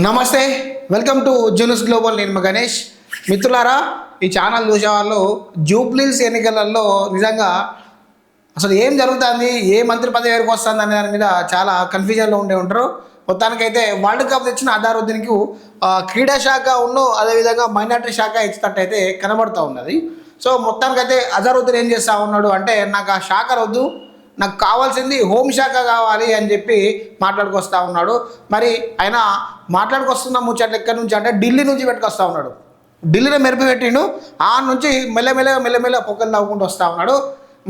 నమస్తే welcome to జూనస్ global నేను గణేష్. మిత్రులారా ఈ ఛానల్ చూసే వాళ్ళు జూబ్లీస్ ఎన్నికలలో నిజంగా అసలు ఏం జరుగుతుంది ఏ మంత్రి పదవి ఎవరికి వస్తుంది అనే దాని మీద చాలా కన్ఫ్యూజన్లో ఉండే ఉంటారు. మొత్తానికైతే వరల్డ్ కప్ తెచ్చిన అదారుద్దీన్కి క్రీడా శాఖ ఉన్నో అదేవిధంగా మైనార్టీ శాఖ ఇచ్చినట్టయితే కనబడుతూ ఉన్నది. సో మొత్తానికైతే అజారుద్దీన్ ఏం చేస్తూ ఉన్నాడు అంటే నాకు ఆ శాఖ వద్దు నాకు కావాల్సింది హోంశాఖ కావాలి అని చెప్పి మాట్లాడుకొస్తా ఉన్నాడు. మరి ఆయన మాట్లాడుకొస్తున్న ముచ్చట్లు ఎక్కడి నుంచి అంటే ఢిల్లీ నుంచి పెట్టుకొస్తా ఉన్నాడు. ఢిల్లీలో మెరుపు పెట్టిండు. ఆ నుంచి మెల్లమెల్లగా మెల్లమెల్ల పొక్కలు నవ్వుకుంటూ వస్తూ ఉన్నాడు.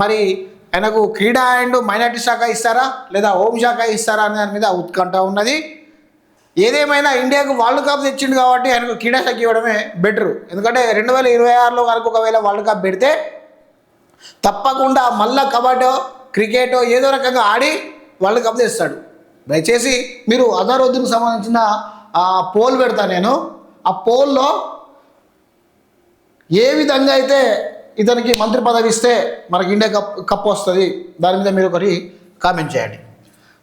మరి ఆయనకు క్రీడా అండ్ మైనార్టీ శాఖ ఇస్తారా? లేదా హోంశాఖ ఇస్తారా అనే దాని మీద ఉత్కంఠ ఉన్నది. ఏదేమైనా ఇండియాకు వరల్డ్ కప్ తెచ్చిండు కాబట్టి ఆయనకు క్రీడా శాఖ ఇవ్వడమే బెటర్. ఎందుకంటే రెండు వేల ఇరవై ఆరులో వరకు ఒకవేళ వరల్డ్ కప్ పెడితే తప్పకుండా మళ్ళా కబడ్డో క్రికెటో ఏదో రకంగా ఆడి వరల్డ్ కప్ తెస్తాడు. దయచేసి మీరు అజారుద్దీన్కి సంబంధించిన ఆ పోల్ పెడతా నేను. ఆ పోల్లో ఏ విధంగా అయితే ఇతనికి మంత్రి పదవి ఇస్తే మనకి ఇండియా కప్ కప్ వస్తుంది దాని మీద మీరు ఒకటి కామెంట్ చేయండి.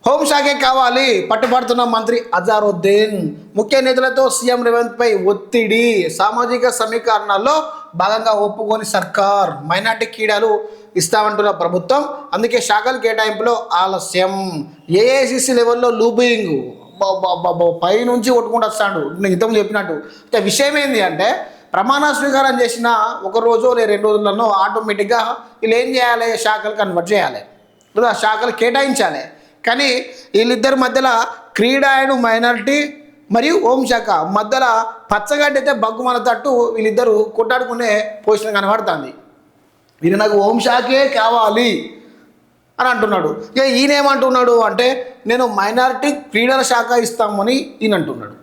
హోంశాఖే కావాలి పట్టుబడుతున్న మంత్రి అజారుద్దీన్. ముఖ్య నేతలతో సీఎం రేవంత్ పై ఒత్తిడి సామాజిక సమీకరణాల్లో భాగంగా ఒప్పుకొని సర్కార్ మైనార్టీ క్రీడలు ఇస్తామంటున్న ప్రభుత్వం. అందుకే శాఖల కేటాయింపులో ఆలస్యం. ఏఐసిసి లెవెల్లో లూబింగ్. పై నుంచి కొట్టుకుంటూ వస్తాడు. నేను ఇంతకుముందు చెప్పినట్టు. అయితే విషయం ఏంటి అంటే ప్రమాణ స్వీకారం చేసిన ఒక రోజు లేదా రెండు రోజులలో ఆటోమేటిక్గా వీళ్ళు ఏం చేయాలి? శాఖలు కన్వర్ట్ చేయాలి. లేదా శాఖలు కేటాయించాలి. కానీ వీళ్ళిద్దరి మధ్యలో క్రీడా అండ్ మైనారిటీ మరియు హోంశాఖ మధ్యలో పచ్చగడ్డి అయితే బగ్గుమల తట్టు వీళ్ళిద్దరూ కొట్టాడుకునే పొజిషన్ కనబడుతుంది. ఇది నాకు హోంశాఖే కావాలి అని అంటున్నాడు. ఇక ఈయనేమంటున్నాడు అంటే నేను మైనారిటీ క్రీడల శాఖ ఇస్తామని ఈయన అంటున్నాడు.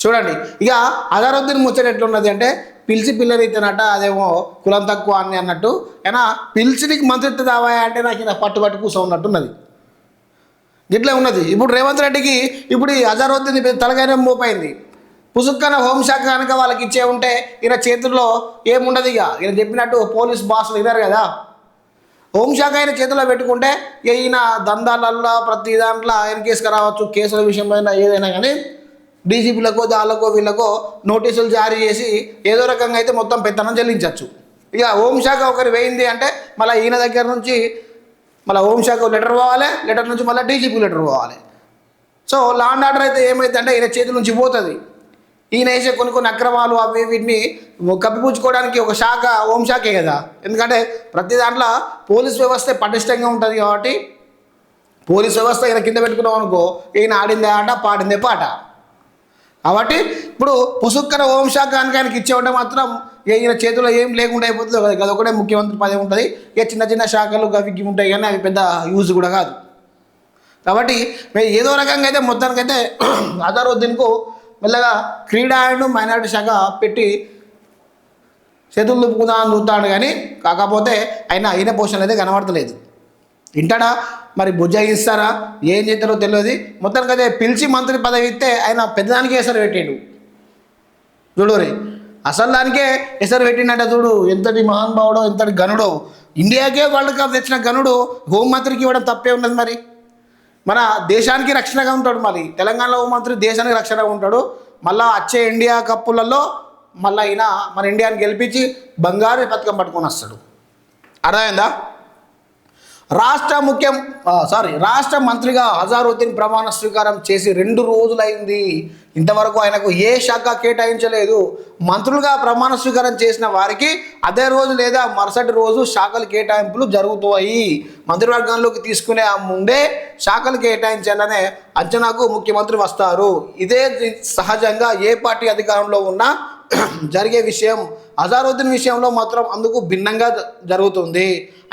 చూడండి ఇక అజారుద్దీన్ ముచ్చట ఎట్లున్నది అంటే పిలిచి పిల్లరితేనట అదేమో కులం తక్కువ అని అన్నట్టు అయినా పిలిచి నీకు మంత్రిత్వ దావాయా అంటే నాకు ఇలా పట్టు పట్టు కూర్చో ఉన్నట్టున్నది గిట్లే ఉన్నది. ఇప్పుడు రేవంత్ రెడ్డికి ఇప్పుడు ఈ అజరుద్దీన్ తలగానే మోపైంది. పుసుక్కన హోంశాఖ కనుక వాళ్ళకి ఇచ్చే ఉంటే ఈయన చేతుల్లో ఏముండదు ఇక. ఈయన చెప్పినట్టు పోలీస్ బాసులు విన్నారు కదా. హోంశాఖ ఆయన చేతిలో పెట్టుకుంటే ఈయన దందాలల్లో ప్రతి దాంట్లో ఆయన కేసుకు రావచ్చు కేసుల విషయమైన ఏదైనా కానీ డీజీపీలకో దాళ్ళకో వీళ్ళకో నోటీసులు జారీ చేసి ఏదో రకంగా అయితే మొత్తం పెత్తనం చెల్లించవచ్చు ఇక హోంశాఖ ఒకరి వేయింది అంటే మళ్ళీ ఈయన దగ్గర నుంచి మళ్ళీ హోంశాఖ లెటర్ పోవాలి లెటర్ నుంచి మళ్ళీ డీజీపీ లెటర్ పోవాలి. సో లాండ్ ఆర్డర్ అయితే ఏమైతే అంటే ఈయన చేతి నుంచి పోతుంది. ఈయన వేసే కొన్ని కొన్ని అక్రమాలు అవి వీటిని కప్పిపుచ్చుకోవడానికి ఒక శాఖ హోంశాఖే కదా. ఎందుకంటే ప్రతి దాంట్లో పోలీస్ వ్యవస్థ పటిష్టంగా ఉంటుంది కాబట్టి పోలీస్ వ్యవస్థ ఈయన కింద పెట్టుకున్నాం అనుకో ఈయన ఆడిందే ఆట పాడిందే పాట. కాబట్టి ఇప్పుడు పుసుక్కన ఓం శాఖానికి ఆయనకి ఇచ్చేవంటే మాత్రం ఈయన చేతిలో ఏం లేకుండా అయిపోతుంది కదా అది ఒకటే ముఖ్యమంత్రి పదే ఉంటుంది. ఇక చిన్న చిన్న శాఖలు గవికి ఉంటాయి కానీ అవి పెద్ద యూజ్ కూడా కాదు. కాబట్టి ఏదో రకంగా అయితే మొత్తానికైతే అజారుద్దీన్కు మెల్లగా క్రీడా అండ్ మైనారిటీ శాఖ పెట్టి చేతులు దుప్పుకుందా అని చూస్తాడు కానీ కాకపోతే ఆయన అయిన పోషణలు అయితే కనబడతలేదు. వింటాడా మరి బుజ్జగిస్తారా ఏం చేస్తారో తెలియదు. మొత్తానికి అదే పిలిచి మంత్రి పదవి ఇస్తే ఆయన పెద్దదానికి ఎసరు పెట్టాడు. చూడురి అసలు దానికే ఎసరు పెట్టిండట చూడు. ఎంతటి మహానుభావుడో ఎంతటి గనుడో. ఇండియాకే వరల్డ్ కప్ తెచ్చిన గనుడు హోంమంత్రికి ఇవ్వడం తప్పే ఉన్నది మరి. మన దేశానికి రక్షణగా ఉంటాడు మరి. తెలంగాణలో హోంమంత్రి దేశానికి రక్షణగా ఉంటాడు. మళ్ళా వచ్చే ఇండియా కప్పులలో మళ్ళీ అయినా మన ఇండియాని గెలిపించి బంగారు పథకం పట్టుకొని వస్తాడు. అర్థమైందా? రాష్ట్ర ముఖ్యం సారీ రాష్ట్ర మంత్రిగా హజారుద్దీన్ ప్రమాణ స్వీకారం చేసి రెండు రోజులైంది. ఇంతవరకు ఆయనకు ఏ శాఖ కేటాయించలేదు. మంత్రులుగా ప్రమాణ స్వీకారం చేసిన వారికి అదే రోజు లేదా మరుసటి రోజు శాఖలు కేటాయింపులు జరుగుతాయి. మంత్రివర్గంలోకి తీసుకునే ముందే శాఖలు కేటాయించాలనే అంచనాకు ముఖ్యమంత్రి వస్తారు. ఇదే సహజంగా ఏ పార్టీ అధికారంలో ఉన్నా జరిగే విషయం అజారుద్దీన్ విషయంలో మాత్రం అందుకు భిన్నంగా జరుగుతుంది.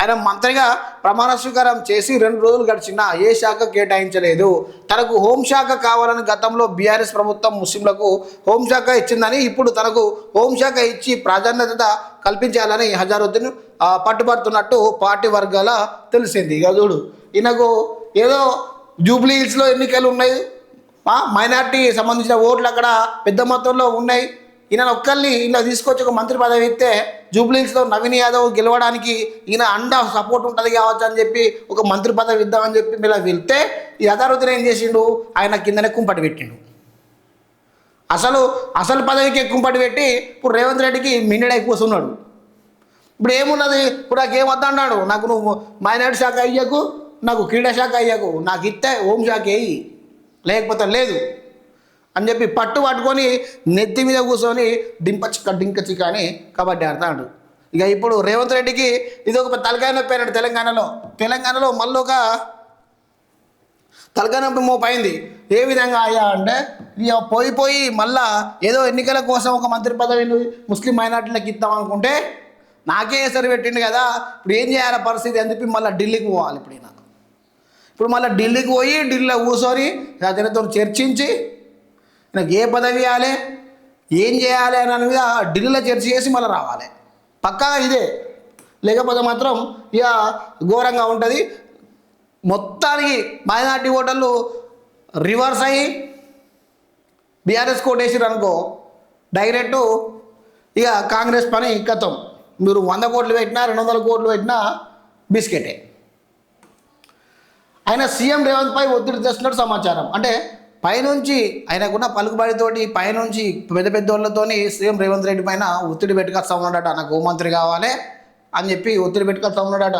ఆయన మంత్రిగా ప్రమాణ స్వీకారం చేసి రెండు రోజులు గడిచినా ఏ శాఖ కేటాయించలేదు. తనకు హోంశాఖ కావాలని గతంలో బీఆర్ఎస్ ప్రభుత్వం ముస్లింలకు హోంశాఖ ఇచ్చిందని ఇప్పుడు తనకు హోంశాఖ ఇచ్చి ప్రాధాన్యత కల్పించాలని హజారుద్దీన్ పట్టుబడుతున్నట్టు పార్టీ వర్గాల తెలిసింది. ఇక చూడు ఈయనకు ఏదో జూబ్లీ హిల్స్లో ఎన్నికలు ఉన్నాయి. మైనార్టీ సంబంధించిన ఓట్లు అక్కడ పెద్ద మొత్తంలో ఉన్నాయి. ఈయన ఒక్కరిని ఇలా తీసుకొచ్చి ఒక మంత్రి పదవి ఇస్తే జూబ్లీస్లో నవీన్ యాదవ్ గెలవడానికి ఈయన అండ సపోర్ట్ ఉంటుంది కావచ్చు అని చెప్పి ఒక మంత్రి పదవి ఇద్దామని చెప్పి మీరు వెళ్తే ఈ ఏం చేసిండు? ఆయన కిందనే కుంపటి పెట్టిండు. అసలు అసలు పదవికి ఎక్కువ పెట్టి ఇప్పుడు రేవంత్ రెడ్డికి మిన్నడ ఎక్కువ వస్తున్నాడు ఇప్పుడు ఏమున్నది? ఇప్పుడు నాకు ఏమొద్దన్నాడు నాకు నువ్వు మైనార్టీ శాఖ అయ్యకు నాకు క్రీడా శాఖ అయ్యకు నాకు ఇస్తే హోంశాఖ వేయి లేకపోతే లేదు. అని చెప్పి పట్టు పట్టుకొని నెత్తి మీద కూర్చొని డింప చిక్క డింక చిక్క అని కబడ్డీ ఆడతాడు. ఇక ఇప్పుడు రేవంత్ రెడ్డికి ఇది ఒక తలకాయ నొప్పి అన్నాడు తెలంగాణలో. తెలంగాణలో మళ్ళీ ఒక తలకాయ నొప్పి మోపైంది. ఏ విధంగా అయ్యా అంటే ఇక పోయి పోయి మళ్ళా ఏదో ఎన్నికల కోసం ఒక మంత్రి పదవిని ముస్లిం మైనార్టీలకు ఇద్దాం అనుకుంటే నాకే సరి పెట్టిండు కదా. ఇప్పుడు ఏం చేయాలి పరిస్థితి అని చెప్పి మళ్ళీ ఢిల్లీకి పోవాలి ఇప్పుడు నాకు ఇప్పుడు మళ్ళీ ఢిల్లీకి పోయి ఢిల్లీలో కూర్చొని అతనితో చర్చించి నాకు ఏ పదవి ఇవ్వాలి? ఏం చేయాలి అని మీద ఢిల్లీలో చర్చ చేసి మళ్ళీ రావాలి. పక్కా ఇదే. లేకపోతే మాత్రం ఇక ఘోరంగా ఉంటుంది. మొత్తానికి మైనార్టీ ఓటర్లు రివర్స్ అయ్యి బీఆర్ఎస్ కోటేసారు అనుకో డైరెక్ట్ ఇక కాంగ్రెస్ పని కథం మీరు వంద కోట్లు పెట్టినా రెండు వందల కోట్లు పెట్టినా బిస్కెటే. ఆయన సీఎం రేవంత్ పై ఒత్తిడి తెస్తున్నట్టు సమాచారం. అంటే పైనుంచి ఆయనకున్న పలుకుబడితోటి పైనుంచి పెద్ద పెద్ద వాళ్ళతోని సీఎం రేవంత్ రెడ్డి పైన ఒత్తిడి పెట్టుకొస్తా ఉన్నాడట. నాకు హోంమంత్రి కావాలి అని చెప్పి ఒత్తిడి పెట్టుకొస్తా ఉన్నాడట.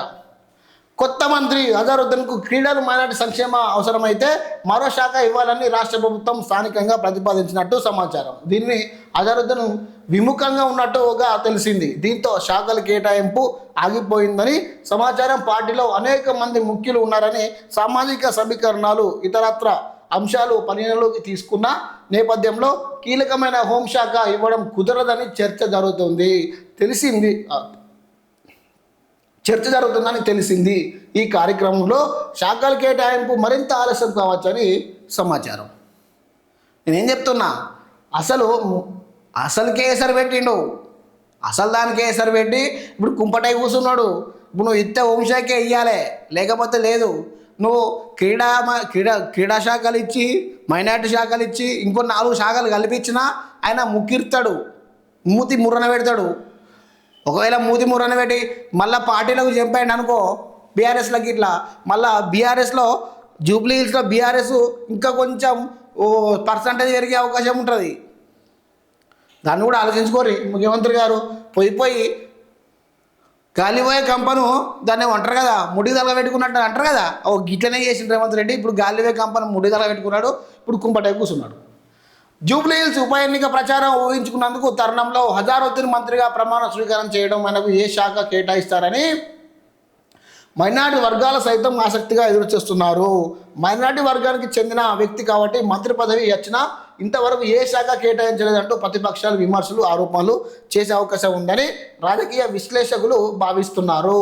కొత్త మంత్రి అజరుద్దన్కు క్రీడలు మైనార్టీ సంక్షేమ అవసరమైతే మరో శాఖ ఇవ్వాలని రాష్ట్ర ప్రభుత్వం స్థానికంగా ప్రతిపాదించినట్టు సమాచారం. దీన్ని అజరుద్దన్ విముఖంగా ఉన్నట్టుగా తెలిసింది. దీంతో శాఖల కేటాయింపు ఆగిపోయిందని సమాచారం. పార్టీలో అనేక మంది ముఖ్యులు ఉన్నారని సామాజిక సమీకరణాలు ఇతరత్ర అంశాలు పరిగణలోకి తీసుకున్న నేపథ్యంలో కీలకమైన హోంశాఖ ఇవ్వడం కుదరదని చర్చ జరుగుతుంది. తెలిసింది చర్చ జరుగుతుందని తెలిసింది. ఈ కార్యక్రమంలో శాఖల కేటాయింపు మరింత ఆలస్యం కావచ్చని సమాచారం. నేనేం చెప్తున్నా అసలు అసలుకే ఎసరు పెట్టిండు. అసలు దానికే ఎసరు పెట్టి ఇప్పుడు కుంపటై కూర్చున్నాడు. ఇప్పుడు నువ్వు ఇత్తే హోంశాఖే ఇవ్వాలి లేకపోతే లేదు. నువ్వు క్రీడా మ- క్రీడా క్రీడా శాఖలు ఇచ్చి మైనార్టీ శాఖలు ఇచ్చి ఇంకో నాలుగు శాఖలు కల్పించినా ఆయన ముక్కిర్తాడు. మూతి ముర్రన పెడతాడు. ఒకవేళ మూతి ముర్రన పెట్టి మళ్ళీ పార్టీలకు చంపాడు అనుకో బీఆర్ఎస్లకి ఇట్లా. మళ్ళా బీఆర్ఎస్లో జూబ్లీ హిల్స్లో బీఆర్ఎస్ ఇంకా కొంచెం ఓ పర్సంటేజ్ పెరిగే అవకాశం ఉంటుంది. దాన్ని కూడా ఆలోచించుకోరి ముఖ్యమంత్రి గారు. పోయి పోయి గాలిపోయే కంపను దాన్ని అంటారు కదా ముడి తలగా పెట్టుకున్నట్టు అంటారు కదా. ఓ గిట్లనే చేసిన రేవంత్ రెడ్డి ఇప్పుడు గాలిపోయే కంపను ముడి తలగా పెట్టుకున్నాడు ఇప్పుడు కుంపటై కూర్చున్నాడు. జూబ్లీ హిల్స్ ఉప ఎన్నిక ప్రచారం ఊహించుకున్నందుకు తరుణంలో హజారుద్దీన్ మంత్రిగా ప్రమాణ స్వీకారం చేయడం మనకు ఏ శాఖ కేటాయిస్తారని మైనార్టీ వర్గాల సైతం ఆసక్తిగా ఎదురు చూస్తున్నారు మైనార్టీ వర్గానికి చెందిన వ్యక్తి కాబట్టి మంత్రి పదవి వచ్చినా ఇంతవరకు ఏ శాఖ కేటాయించలేదంటూ ప్రతిపక్షాలు విమర్శలు ఆరోపణలు చేసే అవకాశం ఉందని రాజకీయ విశ్లేషకులు భావిస్తున్నారు.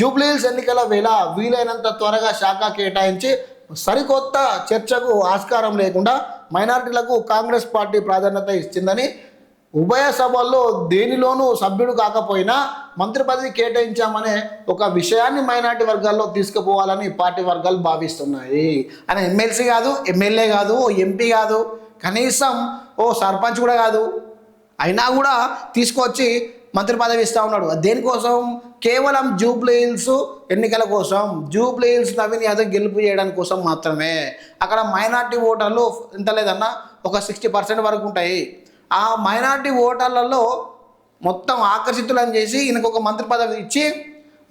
జూబ్లీహిల్స్ ఎన్నికల వేళ వీలైనంత త్వరగా శాఖ కేటాయించి సరికొత్త చర్చకు ఆస్కారం లేకుండా మైనారిటీలకు కాంగ్రెస్ పార్టీ ప్రాధాన్యత ఇచ్చిందని ఉభయ సభల్లో దేనిలోనూ సభ్యుడు కాకపోయినా మంత్రి పదవి కేటాయించామనే ఒక విషయాన్ని మైనార్టీ వర్గాల్లో తీసుకుపోవాలని పార్టీ వర్గాలు భావిస్తున్నాయి. ఆయన ఎమ్మెల్సీ కాదు ఎమ్మెల్యే కాదు ఎంపీ కాదు. కనీసం ఓ సర్పంచ్ కూడా కాదు అయినా కూడా తీసుకొచ్చి మంత్రి పదవి ఇస్తూ ఉన్నాడు. దేనికోసం? కేవలం జూబ్లీ హిల్స్ ఎన్నికల కోసం. జూబ్లీ హిల్స్ నవీన్ యాదవ్ గెలుపు చేయడానికి కోసం మాత్రమే. అక్కడ మైనార్టీ ఓటర్లు ఎంత లేదన్నా? ఒక సిక్స్టీ పర్సెంట్ వరకు ఉంటాయి. ఆ మైనార్టీ ఓటర్లలో మొత్తం ఆకర్షితులను చేసి ఈయనకు ఒక మంత్రి పదవి ఇచ్చి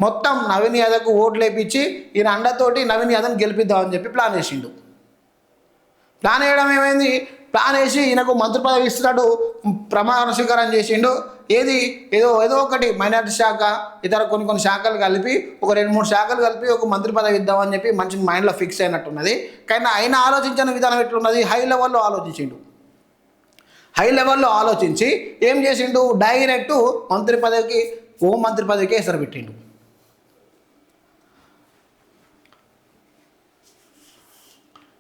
మొత్తం నవీన్ యాదవ్కు ఓట్లు వేపించి ఈయన అండతోటి నవీన్ యాదవ్ని గెలిపిద్దామని చెప్పి ప్లాన్ చేసిండు. ప్లాన్ వేయడం ఏమైంది? ప్లాన్ వేసి ఈయనకు మంత్రి పదవి ఇస్తున్నాడు ప్రమాణ స్వీకారం చేసిండు. ఏది? ఏదో ఏదో ఒకటి మైనార్టీ శాఖ ఇతర కొన్ని కొన్ని శాఖలు కలిపి ఒక రెండు మూడు శాఖలు కలిపి ఒక మంత్రి పదవి ఇద్దామని చెప్పి మంచి మైండ్లో ఫిక్స్ అయినట్టున్నది. కానీ ఆయన ఆలోచించిన విధానం ఎట్లున్నది? హై లెవెల్లో ఆలోచించిండు. హై లెవెల్లో ఆలోచించి ఏం చేసిండు? డైరెక్ట్ మంత్రి పదవికి హోం మంత్రి పదవికి ఎసరు పెట్టిండు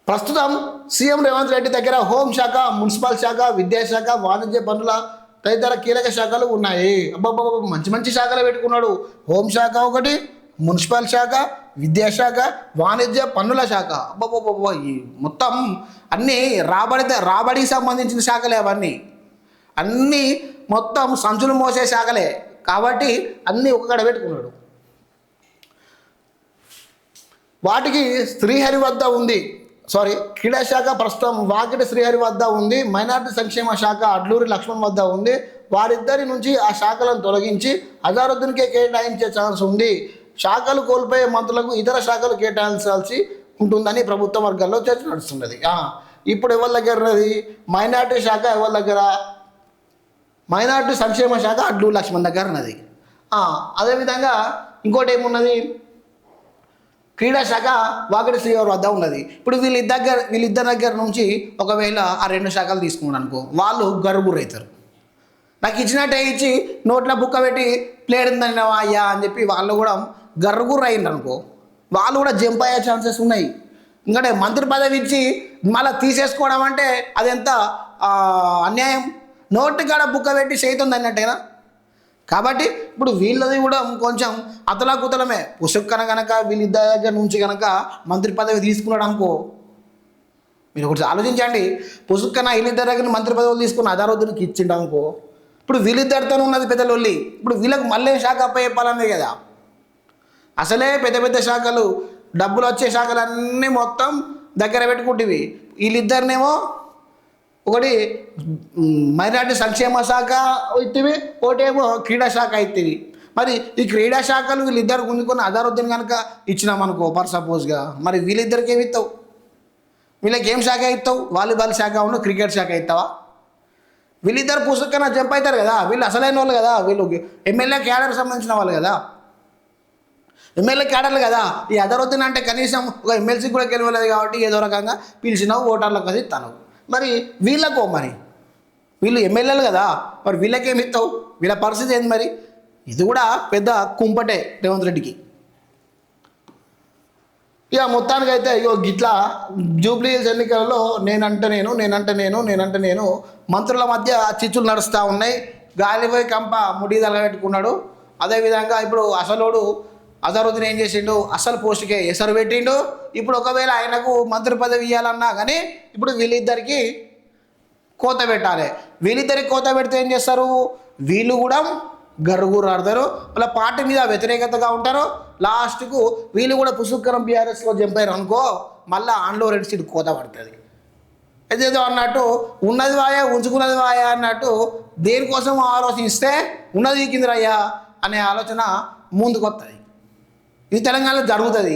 ప్రస్తుతం సీఎం రేవంత్ రెడ్డి దగ్గర హోంశాఖ మున్సిపల్ శాఖ విద్యాశాఖ వాణిజ్య పనుల తదితర కీలక శాఖలు ఉన్నాయి. అబ్బాబ్బా మంచి మంచి శాఖలు పెట్టుకున్నాడు. హోంశాఖ ఒకటి మున్సిపల్ శాఖ విద్యాశాఖ వాణిజ్య పన్నుల శాఖ. అబ్బాబ్బా ఈ మొత్తం అన్నీ రాబడి రాబడికి సంబంధించిన శాఖలే అవన్నీ. అన్నీ మొత్తం సంచులు మోసే శాఖలే. కాబట్టి అన్నీ ఒక్కడ పెట్టుకున్నాడు. వాటికి శ్రీహరి వద్ద ఉంది. సారీ క్రీడా శాఖ ప్రస్తుతం వాకిటి శ్రీహరి వద్ద ఉంది మైనార్టీ సంక్షేమ శాఖ అడ్లూరి లక్ష్మణ్ వద్ద ఉంది. వారిద్దరి నుంచి ఆ శాఖలను తొలగించి అజారుద్దీన్కే కేటాయించే ఛాన్స్ ఉంది. శాఖలు కోల్పోయే మంత్రులకు ఇతర శాఖలు కేటాయించాల్సి ఉంటుందని ప్రభుత్వ వర్గాల్లో చర్చ నడుస్తున్నది. ఇప్పుడు ఎవరి దగ్గర ఉన్నది? మైనార్టీ శాఖ ఎవరి దగ్గర? మైనార్టీ సంక్షేమ శాఖ అడ్లూరి లక్ష్మణ్ దగ్గర ఉన్నది. అదేవిధంగా ఇంకోటి ఏమున్నది? క్రీడా శాఖ వాగడి శ్రీవారి వద్ద ఉన్నది. ఇప్పుడు వీళ్ళిద్దరి దగ్గర వీళ్ళిద్దరి దగ్గర నుంచి ఒకవేళ ఆ రెండు శాఖలు తీసుకున్నాను అనుకో వాళ్ళు గరుగురు అవుతారు నాకు ఇచ్చినట్టే ఇచ్చి నోట్లో బుక్క పెట్టి ప్లేట్ ఉందన్నావా అయ్యా అని చెప్పి వాళ్ళు కూడా గర్రుగురు అయింది అనుకో వాళ్ళు కూడా జంప్ అయ్యే ఛాన్సెస్ ఉన్నాయి. ఎందుకంటే మంత్రి పదవి ఇచ్చి మళ్ళీ తీసేసుకోవడం అంటే అదెంత అన్యాయం. నోట్ కాడ బుక్క పెట్టి చేతుంది అన్నట్టేనా? కాబట్టి ఇప్పుడు వీళ్ళది కూడా కొంచెం అతలాకుతలమే. పుసుక్కన కనుక వీళ్ళిద్దరి దగ్గర నుంచి కనుక మంత్రి పదవి తీసుకున్నాడు అనుకో. మీరు ఒకటి ఆలోచించండి. పుసుక్కన వీళ్ళిద్దరి దగ్గర మంత్రి పదవులు తీసుకుని అదారోధునికి ఇచ్చిండు అనుకో. ఇప్పుడు వీళ్ళిద్దరితో ఉన్నది పెద్ద లొల్లి ఇప్పుడు వీళ్ళకి మళ్ళీ శాఖ అప్ప చెప్పాలనే కదా. అసలే పెద్ద పెద్ద శాఖలు డబ్బులు వచ్చే శాఖలన్నీ మొత్తం దగ్గర పెట్టుకుంటేవి. వీళ్ళిద్దరినేమో ఒకటి మైనార్టీ సంక్షేమ శాఖ ఇత్తివి ఒకటేమో క్రీడా శాఖ ఇత్తివి మరి ఈ క్రీడా శాఖలు వీళ్ళిద్దరు గుంజుకొని అదారుద్దీన్ కనుక ఇచ్చినాం అనుకో ఫర్ సపోజ్గా మరి వీళ్ళిద్దరికి ఏమి ఇస్తావు వీళ్ళకి ఏం శాఖ ఇస్తావు వాలీబాల్ శాఖ ఉన్న క్రికెట్ శాఖ ఇస్తావా వీళ్ళిద్దరు పుస్తకన జంప్ అవుతారు కదా వీళ్ళు అసలైన వాళ్ళు కదా వీళ్ళు ఎమ్మెల్యే క్యాడర్ సంబంధించిన వాళ్ళు కదా. ఎమ్మెల్యే క్యాడర్లు కదా ఈ అదరొద్దున అంటే కనీసం ఒక ఎమ్మెల్సీ కూడా గెలవలేదు కాబట్టి ఏదో రకంగా పిలిచినావు ఓటర్లకు అది తనవు మరి వీళ్ళకో మరి? వీళ్ళు ఎమ్మెల్యేలు కదా మరి వీళ్ళకేమి ఇస్తావు వీళ్ళ పరిస్థితి ఏంది మరి? ఇది కూడా పెద్ద కుంపటే రేవంత్ రెడ్డికి. ఇక మొత్తానికి అయితే ఇగో గిట్లా జూబ్లీ హిల్స్ ఎన్నికలలో నేనంటే నేను నేనంటే నేను నేనంటే నేను మంత్రుల మధ్య చిచ్చులు నడుస్తూ ఉన్నాయి. గాలిపోయి కంప ముడి తలగట్టుకున్నాడు అదేవిధంగా ఇప్పుడు అసలోడు అజరుద్దీన్ ఏం చేసిండు? అసలు పోస్టుకే ఎసరు పెట్టిండు. ఇప్పుడు ఒకవేళ ఆయనకు మంత్రి పదవి ఇవ్వాలన్నా కానీ ఇప్పుడు వీళ్ళిద్దరికి కోత పెట్టాలి. వీళ్ళిద్దరికి కోత పెడితే ఏం చేస్తారు? వీళ్ళు కూడా గరుగురు ఆడతారు వాళ్ళ పార్టీ మీద వ్యతిరేకతగా ఉంటారు. లాస్ట్కు వీళ్ళు కూడా పుసుక్కరం బీఆర్ఎస్లో చంపారు అనుకో మళ్ళీ ఆన్లో రెండు సీట్ కోత పడుతుంది. ఏదేదో అన్నట్టు ఉన్నది వాయా ఉంచుకున్నది వాయా అన్నట్టు దేనికోసం ఆలోచిస్తే ఉన్నది కిందరయ్యా అనే ఆలోచన ముందుకు వస్తుంది ఇది తెలంగాణలో జరుగుతుంది.